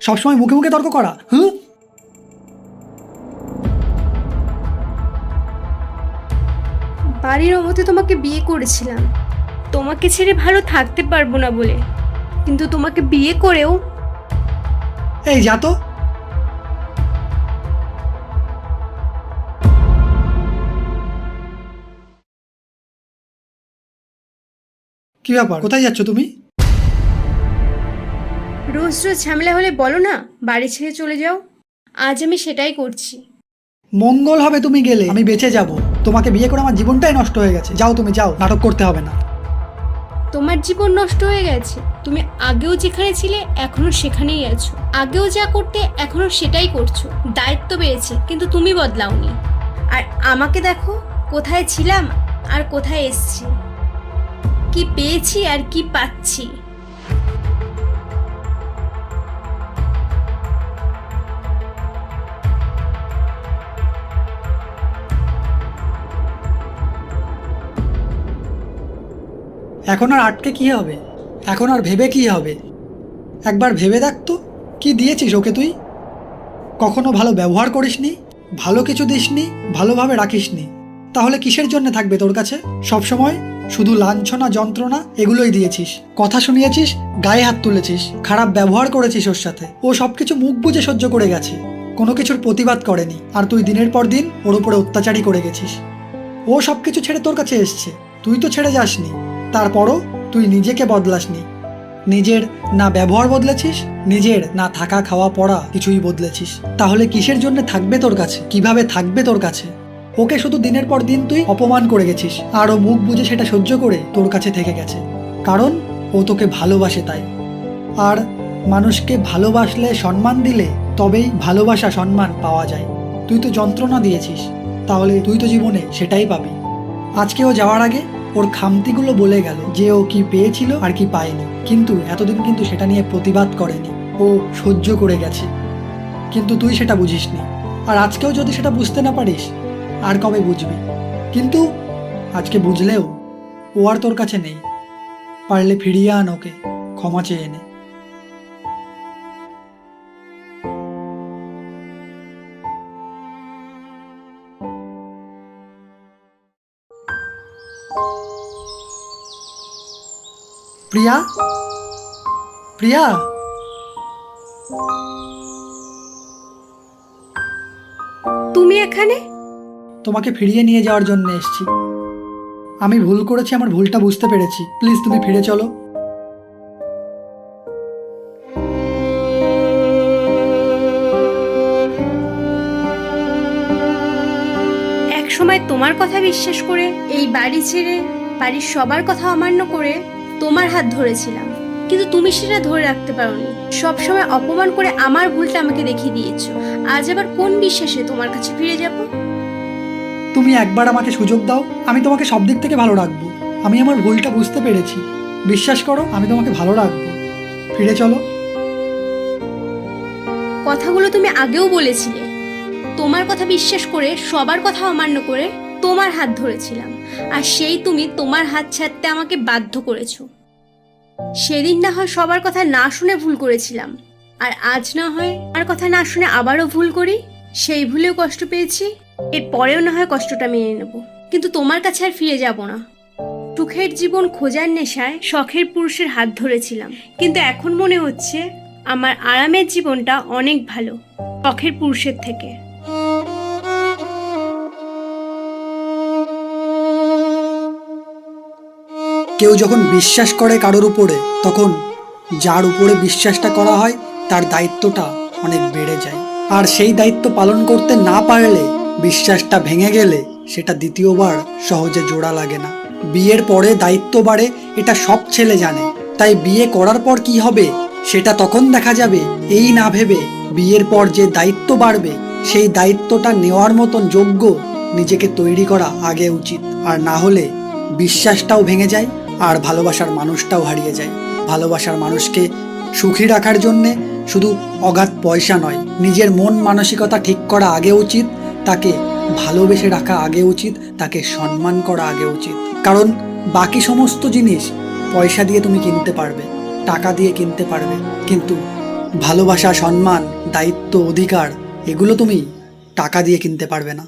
সবসময় মুখে মুখে তর্ক করা হুম? বাড়ির অমতে তোমাকে বিয়ে করেছিলাম। তোমাকে ছেড়ে ভালো থাকতে পারব না বলে। কিন্তু তোমাকে বিয়ে করেও এই যা তো। কি ব্যাপার? কোথায় যাচ্ছ তুমি? রোজ রোজ ঝামেলা হলে বলো না বাড়ি ছেড়ে চলে যাও। আজ আমি সেটাই করছি। মঙ্গল হবে তুমি গেলে আমি বেঁচে যাব। তোমাকে বিয়ে করে আমার জীবনটাই নষ্ট হয়ে গেছে। যাও তুমি যাও নাটক করতে হবে না। তোমার জীবন নষ্ট হয়ে গেছে। তুমি আগেও যেখানে ছিলে এখনও সেখানেই আছো। আগেও যা করতে এখনও সেটাই করছ। দায়িত্ব বেড়েছে কিন্তু তুমি বদলাওনি। আর আমাকে দেখো কোথায় ছিলাম আর কোথায় এসছি। কি পেয়েছি আর কি পাচ্ছি। এখন আর আটকে কি হবে? এখন আর ভেবে কি হবে? একবার ভেবে দেখ তো, কি দিয়েছিস ওকে তুই? কখনো ভালো ব্যবহার করিসনি, ভালো কিছু দিসনি, ভালোভাবে রাখিসনি। তাহলে কিসের জন্য থাকবে তোর কাছে? সবসময় শুধু লাঞ্ছনা, যন্ত্রণা, এগুলোই দিয়েছিস। কথা শুনিয়েছিস, গায়ে হাত তুলেছিস, খারাপ ব্যবহার করেছিস ওর সাথে। ও সবকিছু মুখ বুজে সহ্য করে গেছে। কোনো কিছুর প্রতিবাদ করেনি। আর তুই দিনের পর দিন ওর উপরে অত্যাচারই করে গেছিস। ও সব কিছু ছেড়ে তোর কাছে এসছে। তুই তো ছেড়ে যাসনি। তারপরও তুই নিজেকে বদলাসনি। নিজের না ব্যবহার বদলেছিস, নিজের না থাকা খাওয়া পড়া কিছুই বদলেছিস। তাহলে কিসের জন্য থাকবে তোর কাছে? কীভাবে থাকবে তোর কাছে? ওকে শুধু দিনের পর দিন তুই অপমান করে গেছিস আর ও মুখ বুঝে সেটা সহ্য করে তোর কাছে থেকে গেছে। কারণ ও তোকে ভালোবাসে তাই। আর মানুষকে ভালোবাসলে সম্মান দিলে তবেই ভালোবাসা সম্মান পাওয়া যায়। তুই তো যন্ত্রণা দিয়েছিস, তাহলে তুই তো জীবনে সেটাই পাবি। আজকে ও যাওয়ার আগে ওর খামতিগুলো বলে গেল যে ও কি পেয়েছিল আর কি পায়নি। কিন্তু এতদিন কিন্তু সেটা নিয়ে প্রতিবাদ করেনি। ও সহ্য করে গেছে। কিন্তু তুই সেটা বুঝিসনি। আর আজকেও যদি সেটা বুঝতে না পারিস, আর কবে বুঝবি? কিন্তু আজকে বুঝলেও ও আর তোর কাছে নেই। পারলে ফিরিয়ে আন ওকে। ক্ষমা চেয়ে নে। প্রিয়া? প্রিয়া? তুমি এখানে? তোমাকে ফিরিয়ে নিয়ে যাওয়ার জন্য এসেছি। আমি ভুল করেছি আমার ভুলটা বুঝতে পেরেছি। প্লিজ তুমি ফিরে চলো। সময় তোমার কথা বিশ্বাস করে এই বাড়ি ছেড়ে বাড়ির সবার কথা অমান্য করে তোমার হাত ধরেছিলাম। কিন্তু তুমি সেটা ধরে রাখতে পারোনি। সব সময় অপমান করে আমার ভুলটা আমাকে দেখিয়ে দিয়েছ। আজ আবার কোন বিশ্বাসে তোমার কাছে ফিরে যাব? তুমি একবার আমাকে সুযোগ দাও আমি তোমাকে সব দিক থেকে ভালো রাখব। আমি আমার ভুলটা বুঝতে পেরেছি। বিশ্বাস করো আমি তোমাকে ভালো রাখব। ফিরে চলো। কথাগুলো তুমি আগেও বলেছিলে। তোমার কথা বিশ্বাস করে, সবার কথা অমান্য করে তোমার হাত ধরেছিলাম। আর সেই তুমি তোমার হাত ছাড়তে আমাকে বাধ্য করেছ। সেদিন না হয় সবার কথা না শুনে ভুল করেছিলাম। আর আজ না হয় আর কথা না শুনে আবারও ভুল করি, সেই ভুলেও কষ্ট পেয়েছি, এর পরেও না হয় কষ্টটা মেনে নেব। কিন্তু তোমার কাছে আর ফিরে যাব না। সুখের জীবন খোঁজার নেশায় শখের পুরুষের হাত ধরেছিলাম। কিন্তু এখন মনে হচ্ছে আমার আরামের জীবনটা অনেক ভালো, শখের পুরুষের থেকে। কেউ যখন বিশ্বাস করে কারোর উপরে, তখন যার উপরে বিশ্বাসটা করা হয়, তার দায়িত্বটা অনেক বেড়ে যায়। আর সেই দায়িত্ব পালন করতে না পারলে, বিশ্বাসটা ভেঙে গেলে সেটা দ্বিতীয়বার সহজে জোড়া লাগে না। বিয়ের পরে দায়িত্ব বাড়ে, এটা সব ছেলে জানে। তাই বিয়ে করার পর কি হবে, সেটা তখন দেখা যাবে, এই না ভেবে বিয়ের পর যে দায়িত্ব বাড়বে, সেই দায়িত্বটা নেওয়ার মতন যোগ্য নিজেকে তৈরি করা আগে উচিত। আর না হলে বিশ্বাসটাও ভেঙে যায়। আর ভালোবাসার মানুষটাও হারিয়ে যায়। ভালোবাসার মানুষকে সুখী রাখার জন্যে শুধু অগাধ পয়সা নয়, নিজের মন মানসিকতা ঠিক করা আগে উচিত, তাকে ভালোবেসে রাখা আগে উচিত, তাকে সম্মান করা আগে উচিত। কারণ বাকি সমস্ত জিনিস পয়সা দিয়ে তুমি কিনতে পারবে, টাকা দিয়ে কিনতে পারবে, কিন্তু ভালোবাসা, সম্মান, দায়িত্ব, অধিকার, এগুলো তুমি টাকা দিয়ে কিনতে পারবে না।